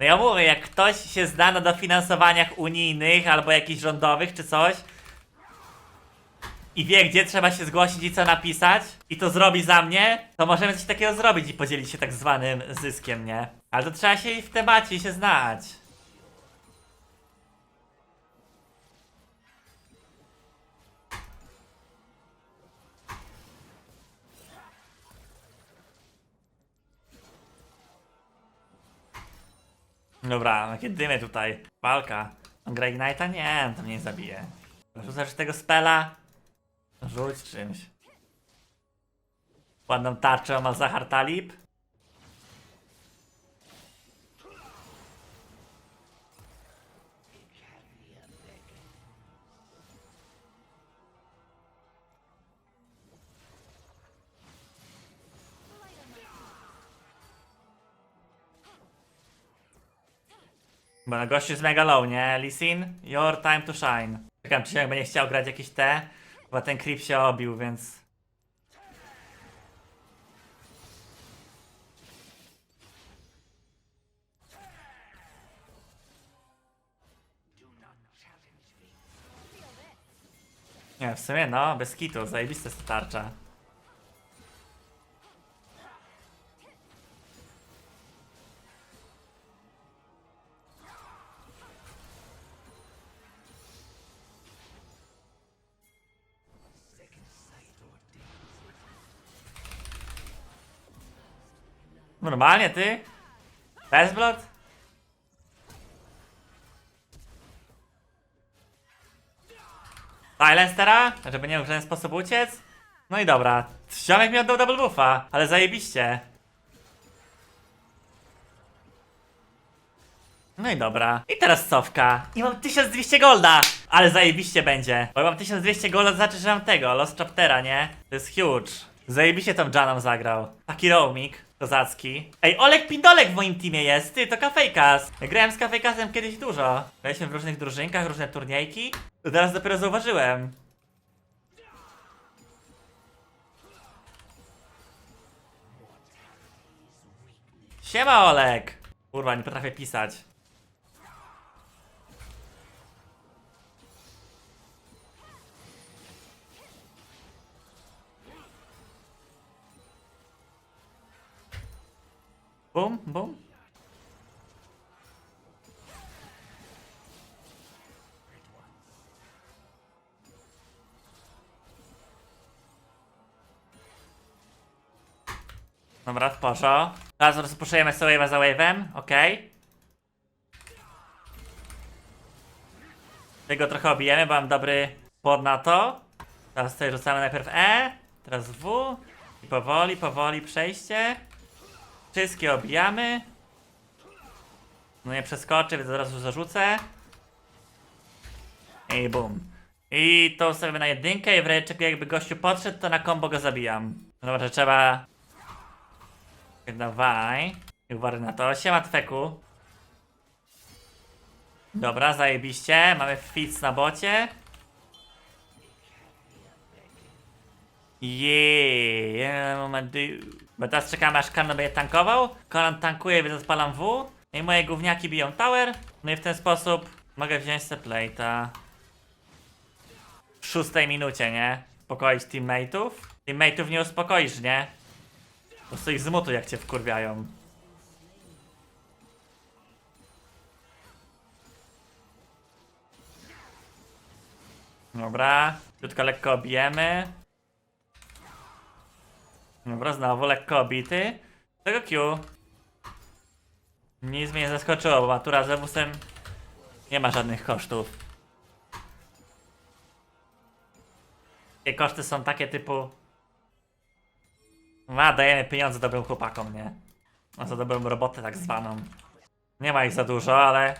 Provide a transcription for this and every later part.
No ja mówię, jak ktoś się zna na dofinansowaniach unijnych albo jakichś rządowych czy coś i wie, gdzie trzeba się zgłosić i co napisać i to zrobi za mnie, to możemy coś takiego zrobić i podzielić się tak zwanym zyskiem, nie? Ale to trzeba się w temacie i się znać. Dobra, jakie dymy tutaj. Walka. On gra Ignite'a? Nie, to mnie nie zabije. Rzucasz tego spela? Rzuć czymś. Ładną tarczę ma Zahar Talib. Bo na gościu jest mega low, nie? Lisin, your time to shine. Czekam, czy się będzie chciał grać jakieś te, bo ten creep się obił, więc... Nie, w sumie no, bez kitu, zajebiste jest Normalnie ty? Bezblot? Silencera? Żeby nie mógł w żaden sposób uciec? No i dobra. Ziomek mi oddał double buffa, ale zajebiście. No i dobra. I teraz cofka. I mam 1200 golda! Ale zajebiście będzie. Bo jak mam 1200 golda, to znaczy, że mam tego, Lost Chaptera, nie? To jest huge. Zajebiście tą Janą zagrał. Taki roaming. Kozacki. Ej, Olek Pindolek w moim teamie jest, ty, to Kafejkas. Ja grałem z Kafejkasem kiedyś dużo. Graliśmy w różnych drużynkach, różne turniejki. To teraz dopiero zauważyłem. Siema Olek! Kurwa, nie potrafię pisać. Bum, bum. Dobra, w porzo. Teraz rozpuszczujemy sobie za wave'em, okej. Tego trochę obijemy, bo mam dobry pod na to. Teraz tutaj rzucamy najpierw E, teraz W. I powoli, powoli przejście. Wszystkie obijamy. No nie przeskoczy, więc od razu zarzucę. I bum. I to ustawimy na jedynkę i w czego jakby gościu podszedł, to na combo go zabijam. No Dobra, że trzeba... Dawaj. I uważaj na to. Siema Tweku. Dobra, zajebiście. Mamy fits na bocie. Yeah, moment. Bo teraz czekamy aż Kanon będzie tankował. Kanon tankuje, więc odpalam W. I moje gówniaki biją tower. No i w ten sposób mogę wziąć sobie plate'a. W szóstej minucie, nie? Uspokoić teammate'ów. Teammate'ów nie uspokoisz, nie? Po prostu ich zmutuj, jak cię wkurwiają. Dobra, krótko lekko obijemy. Dobra, znowu lekko obity. Tego Q. Nic mnie nie zaskoczyło, bo matura z Ewusem nie ma żadnych kosztów. Te koszty są takie typu... A, dajemy pieniądze dobrym chłopakom, nie? No za dobrą robotę tak zwaną. Nie ma ich za dużo, ale...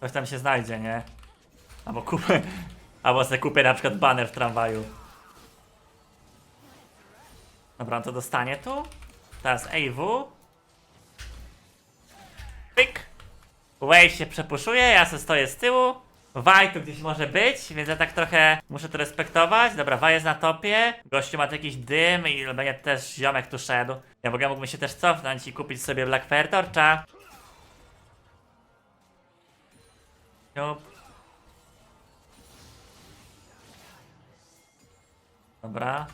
Coś tam się znajdzie, nie? Albo kupię... Albo sobie kupię na przykład banner w tramwaju. Dobra, to dostanie tu. Teraz AW. Pyk. Wave się przepuszuje, ja sobie stoję z tyłu. Waj tu gdzieś może być, więc ja tak trochę muszę to respektować. Dobra, Waj jest na topie. Gościu ma tu jakiś dym i będzie też ziomek tu szedł. Ja w ogóle mógłbym się też cofnąć i kupić sobie Black Fair Torcha. Dobra.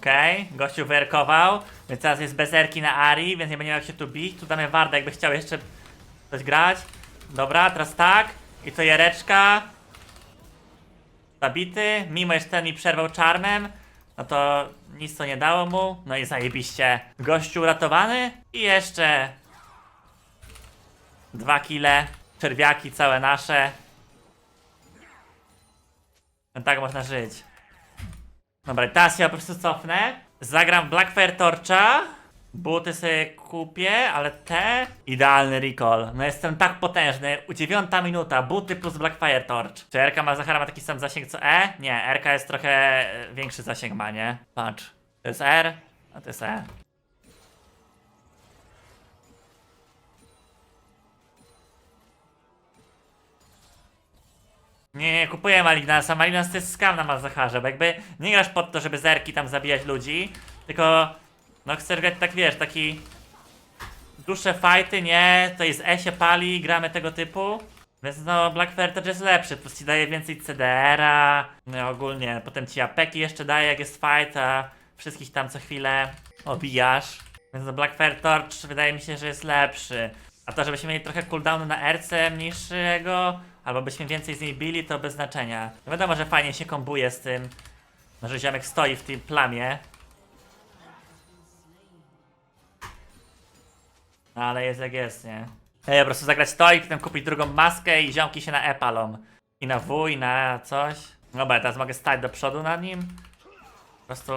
Okej, gościu wyrkował, więc teraz jest bez erki na Ari, więc nie będzie jak się tu bić. Tu damy Warda, jakby chciał jeszcze coś grać. Dobra, teraz tak. I to Jareczka. Zabity. Mimo, że ten mi przerwał czarmem, no to nic to nie dało mu. No i zajebiście. Gościu uratowany. I jeszcze dwa kile. Czerwiaki całe nasze. No tak można żyć. Dobra, teraz się po prostu cofnę. Zagram Blackfire Torcha. Buty sobie kupię, ale te... Idealny recall. No jestem tak potężny. U dziewiąta minuta, buty plus Blackfire Torch. Czy RK ma, Zachara ma taki sam zasięg co E? Nie, RK jest trochę e, większy zasięg ma, nie? Patrz. To jest R, a to jest E. Nie, kupuję Malignasa. Malignas to jest skam na Malzacharze, bo jakby nie grasz pod to, żeby zerki tam zabijać ludzi, tylko no chcesz grać tak, wiesz, taki dłuższe fighty, nie, to jest E się pali, gramy tego typu. Więc no, Black Fair jest lepszy, plus ci daje więcej CDR-a, no ogólnie, potem ci apeki jeszcze daje jak jest fight, a wszystkich tam co chwilę obijasz. Więc no, Black Torch wydaje mi się, że jest lepszy. A to, żebyśmy mieli trochę cooldownu na RC mniejszego, albo byśmy więcej z niej bili, to bez znaczenia. Wiadomo, że fajnie się kombuje z tym, że ziomek stoi w tym plamie. No ale jest jak jest, nie? Ej, po prostu zagrać stoik, potem kupić drugą maskę i ziomki się na E. I na W, i na coś. Dobra, teraz mogę stać do przodu nad nim. Po prostu...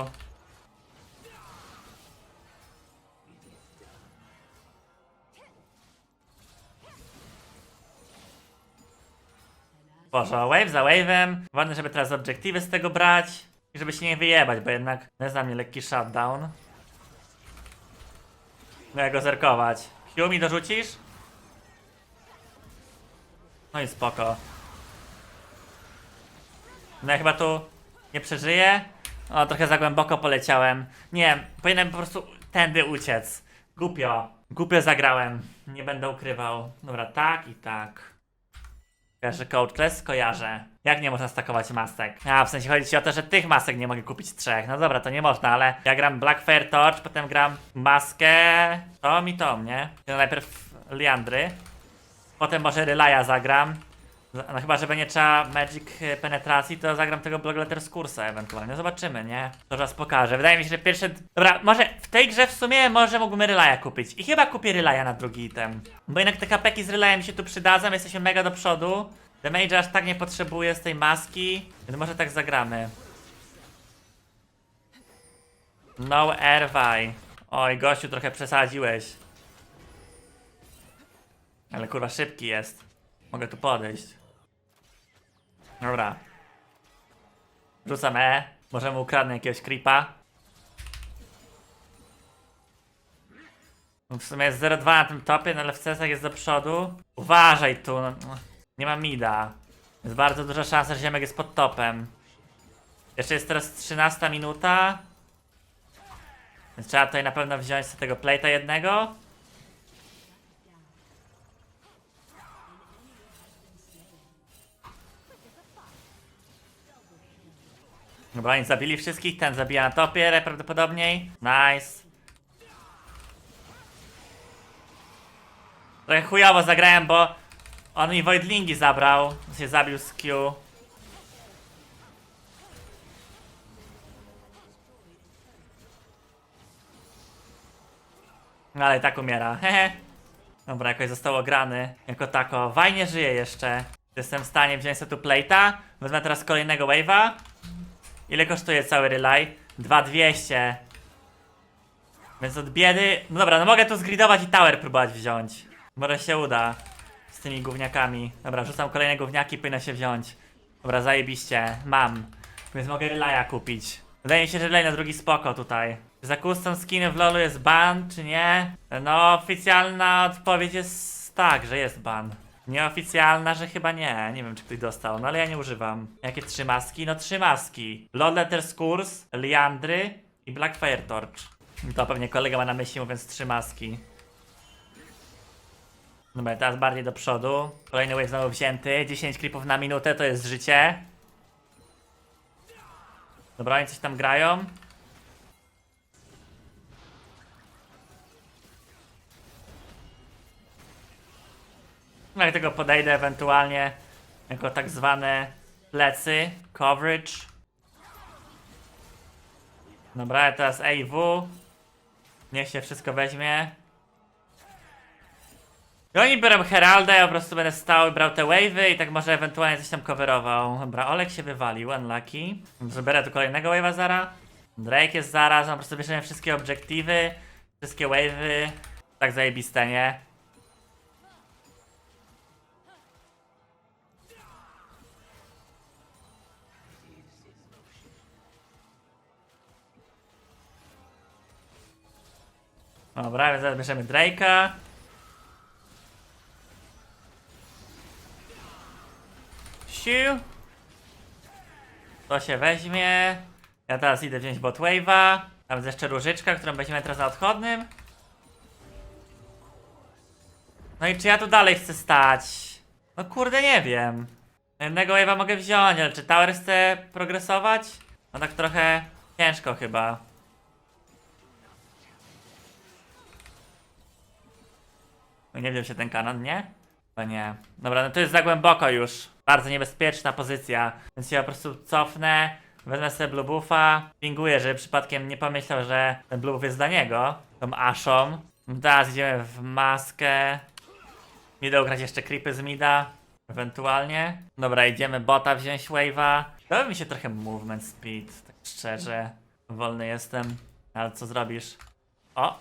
Boże, wave za wave'em. Ważne, żeby teraz obiektywy z tego brać. I żeby się nie wyjebać, bo jednak to jest mnie lekki shutdown. No jak go zerkować. Hugh mi dorzucisz? No i spoko. No ja chyba tu nie przeżyję. O, trochę za głęboko poleciałem. Nie, powinienem po prostu tędy uciec. Głupio. Głupio zagrałem. Nie będę ukrywał. Dobra, tak i tak. Kojarzę Code Class? Kojarzę. Jak nie można stakować masek? A, w sensie chodzi ci o to, że tych masek nie mogę kupić trzech. No dobra, to nie można, ale ja gram Blackfire Torch, potem gram maskę Tom i Tom, nie? Ja najpierw Liandry, potem może Relaya zagram. No chyba, że będzie trzeba Magic penetracji, to zagram tego Block Letter z kursa ewentualnie. Zobaczymy, nie? To raz pokażę. Wydaje mi się, że pierwsze... Dobra, może tej grze w sumie może mógłbym Relaya kupić. I chyba kupię Relaya na drugi item. Bo jednak te kapeki z Relayem mi się tu przydadzą, jesteśmy mega do przodu. Damage aż tak nie potrzebuję z tej maski, więc może tak zagramy. No Erwaj. Oj, gościu, trochę przesadziłeś. Ale kurwa szybki jest. Mogę tu podejść. Dobra. Rzucam E. Możemy ukradnę jakiegoś creepa. W sumie jest 0,2 na tym topie, no ale w CS jest do przodu. Uważaj tu, no. Nie ma mida. Jest bardzo duża szansa, że ziemek jest pod topem. Jeszcze jest teraz 13 minuta. Więc trzeba tutaj na pewno wziąć sobie tego plate'a jednego. Dobra, oni zabili wszystkich, ten zabija na topie najprawdopodobniej. Nice. Trochę chujowo zagrałem, bo on mi Voidlingi zabrał, się zabił z Q. No ale i tak umiera, hehe. Dobra, jakoś został ograny jako tako. Fajnie żyje jeszcze. Jestem w stanie wziąć sobie tu plate'a. Wezmę teraz kolejnego wave'a. Ile kosztuje cały relay? 2200. Więc od biedy... No dobra, no mogę tu zgridować i tower próbować wziąć. Może się uda. Z tymi gówniakami. Dobra, rzucam kolejne gówniaki, powinno się wziąć. Dobra, zajebiście. Mam. Więc mogę relaya kupić. Wydaje mi się, że relay na drugi spoko tutaj. Za custom skiny w LoLu jest ban, czy nie? No, oficjalna odpowiedź jest tak, że jest ban. Nieoficjalna, że chyba nie. Nie wiem, czy ktoś dostał, no ale ja nie używam. Jakie trzy maski? No trzy maski. Lord Letters Kurs, Liandry i Blackfire Torch. To pewnie kolega ma na myśli mówiąc trzy maski. Dobra, teraz bardziej do przodu. Kolejny wave znowu wzięty. 10 creepów na minutę to jest życie. Dobra, oni coś tam grają. No jak tego podejdę ewentualnie jako tak zwane plecy, coverage. Dobra, teraz AW. Niech się wszystko weźmie. I oni biorą Heralda, ja po prostu będę stał i brał te wave'y i tak może ewentualnie coś tam coverował. Dobra, Olek się wywalił, unlucky. Zabiorę tu kolejnego wave'a zara. Drake jest zaraz, no po prostu bierzemy wszystkie obiektywy, wszystkie wave'y. Tak zajebiste, nie? Dobra, więc zaraz bierzemy Drake'a. To się weźmie. Ja teraz idę wziąć bot wave'a. Tam jest jeszcze różyczka, którą weźmiemy teraz na odchodnym. No i czy ja tu dalej chcę stać? No kurde, nie wiem. Jednego wave'a mogę wziąć, ale czy tower chce progresować? No tak trochę ciężko chyba. No nie wziął się ten kanon, nie? To nie. Dobra, no to jest za głęboko już. Bardzo niebezpieczna pozycja. Więc ja po prostu cofnę, wezmę sobie blue buffa, pinguję, żeby przypadkiem nie pomyślał, że ten blue buff jest dla niego. Tą Ashą. Teraz idziemy w maskę. Idę ugrać jeszcze creepy z mida. Ewentualnie. Dobra, idziemy bota wziąć wave'a. Dałby mi się trochę movement speed, tak szczerze. Wolny jestem. Ale co zrobisz? O!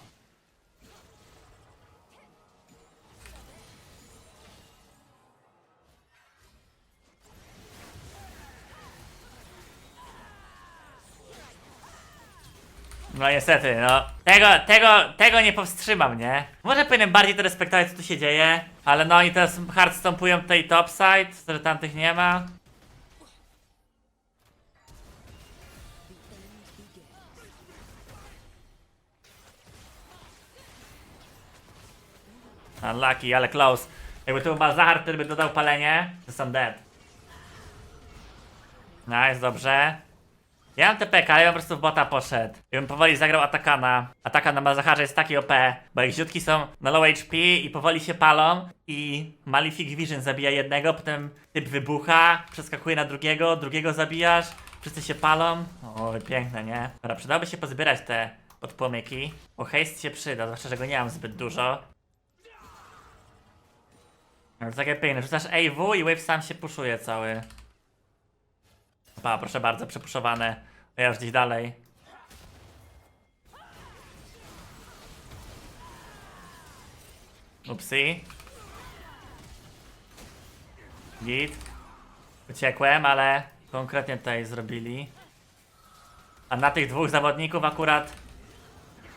No niestety, no. Tego, tego, tego nie powstrzymam, nie? Może powinienem bardziej to respektować, co tu się dzieje. Ale no oni teraz hard stompują tutaj topside, że tamtych nie ma. Unlucky, ale close. Jakby tu był Malzahar, który by dodał palenie, to są dead. Nice, dobrze. Ja mam TPK, ale ja po prostu w bota poszedł. Ja bym powoli zagrał Atakana. Atakan na Mazaharze jest taki OP, bo ich ziutki są na low HP i powoli się palą i Malefic Vision zabija jednego, potem typ wybucha, przeskakuje na drugiego, drugiego zabijasz, wszyscy się palą. O, piękne, nie? Dobra, przydałoby się pozbierać te podpłomyki, bo haste się przyda, zwłaszcza, że go nie mam zbyt dużo. No to takie piękne, rzucasz AW i wave sam się puszuje cały. Pa, proszę bardzo, przepuszowane. Ja już gdzieś dalej. Upsi. Git. Uciekłem, ale konkretnie tutaj zrobili. A na tych dwóch zawodników akurat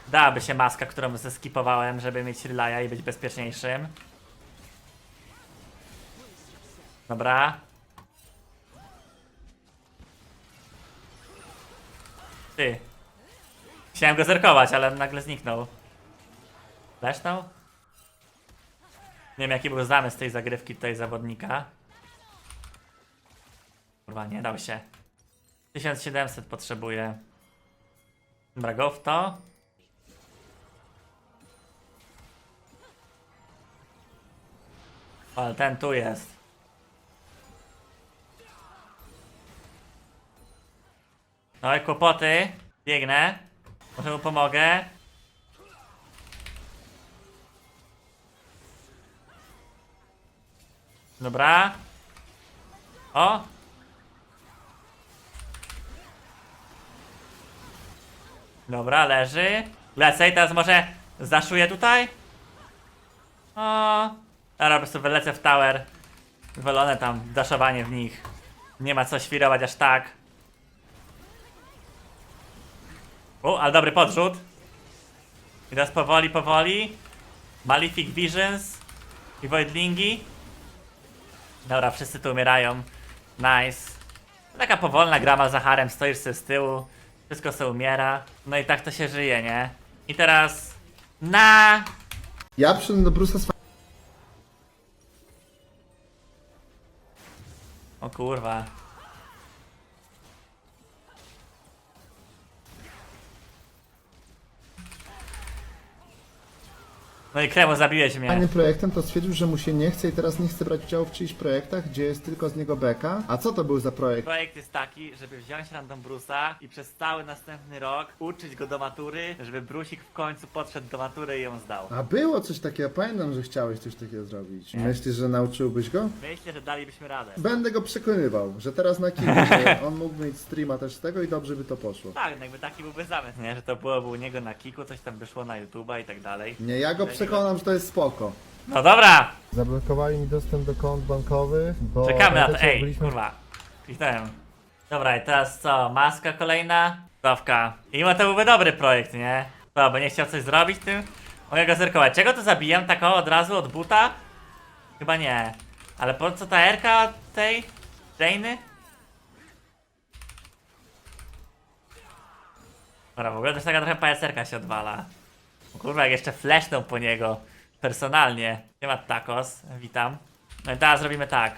dałaby się maska, którą zeskipowałem, żeby mieć relaya i być bezpieczniejszym. Dobra. Ty. Chciałem go zerkować, ale nagle zniknął. Lesznął? Nie wiem jaki był zamysł tej zagrywki tutaj zawodnika. Kurwa, nie dał się. 1700 potrzebuje. Dobra, go w to. Ale ten tu jest. I kłopoty. Biegnę. Może mu pomogę. Dobra. O! Dobra, leży. Lecę i teraz może zaszuję tutaj? O! Teraz po prostu wylecę w tower. Wywalone tam daszowanie w nich. Nie ma co świrować aż tak. O, ale dobry podrzut. I teraz powoli, powoli. Malefic Visions i Voidlingi. Dobra, wszyscy tu umierają. Nice. Taka powolna grama za harem, stoisz sobie z tyłu. Wszystko se umiera. No i tak to się żyje, nie? I teraz... Na! Ja przyszedłem do Brusa z O kurwa. No i Kremo, zabiłeś mnie. Fajnym projektem to stwierdził, że mu się nie chce i teraz nie chce brać udziału w czyichś projektach, gdzie jest tylko z niego beka. A co to był za projekt? Projekt jest taki, żeby wziąć Random Bruce'a i przez cały następny rok uczyć go do matury, żeby Brusik w końcu podszedł do matury i ją zdał. A było coś takiego, pamiętam, że chciałeś coś takiego zrobić. Myślisz, że nauczyłbyś go? Myślę, że dalibyśmy radę. Będę go przekonywał, że teraz na kilku, że on mógł mieć streama też z tego i dobrze by to poszło. Tak, no jakby taki byłby zamysł, nie? Że to byłoby u niego na kiku, coś tam wyszło na YouTube'a i tak dalej. Nie, ja go przekonam, że to jest spoko. No dobra, Zablokowali mi dostęp do kont bankowych, bo... czekamy na to. pamiętacie, jak Ej, byliśmy- kurwa. Kliknąłem. Dobra, i teraz co? Maska kolejna? Stawka. I to byłby dobry projekt, nie? To, bo nie chciał coś zrobić tym? Mogę go zerkować. Czego to zabijam? Tak o, od razu od buta? Chyba nie. Ale po co ta erka od tej? Jainy? Dobra, w ogóle też taka trochę pajacerka się odwala. O Kurwa, jak jeszcze fleszną po niego. Personalnie. Nie ma tacos. Witam. No i teraz zrobimy tak.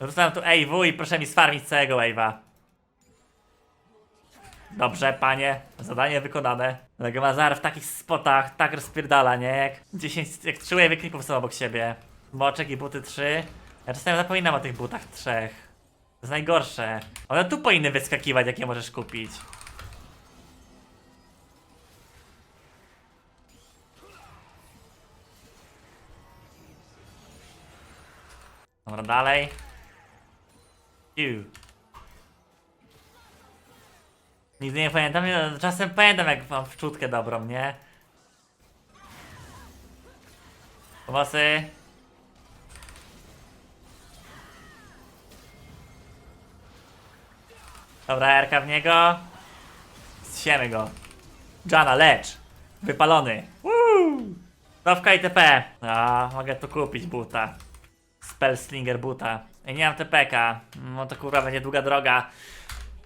Wrzucam tu AW i proszę mi sfarmić całego wave'a. Dobrze, panie. Zadanie wykonane. Legamazar w takich spotach tak rozpierdala, nie? Jak 10, jak 3 wave'y klipów są obok siebie. Boczek i buty 3. Ja czasami zapominam o tych butach trzech. To jest najgorsze. One tu powinny wyskakiwać, jak je możesz kupić. Dobra, dalej. Iu. Nigdy nie pamiętam, czasem pamiętam jak mam wczutkę dobrą, nie? Pomocy. Dobra, Erka w niego. Zsiemy go. Jana, lecz. Wypalony. Woo! Dawka ITP. A, mogę tu kupić buta. Spellslinger buta. I nie mam TPK. No to kurwa będzie długa droga.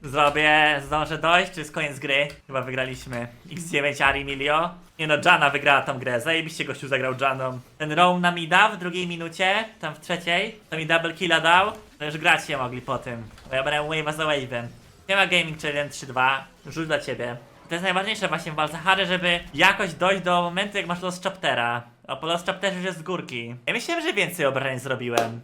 Zrobię, zdążę dojść, czy jest koniec gry? Chyba wygraliśmy. X9 Ari Milio. Nie no, Jana wygrała tą grę. Zajebiście gościu zagrał Janą. Ten roam na mida w drugiej minucie, tam w trzeciej, to mi double killa dał. To już grać nie mogli po tym. Bo ja brałem wave'a za wave'em. Nie ma Gaming Challenge 3-2. Rzuć dla ciebie. To jest najważniejsze właśnie w walce Harry, żeby jakoś dojść do momentu, jak masz los chaptera. A po los chapterze jest z górki. Ja myślałem, że więcej obrażeń zrobiłem.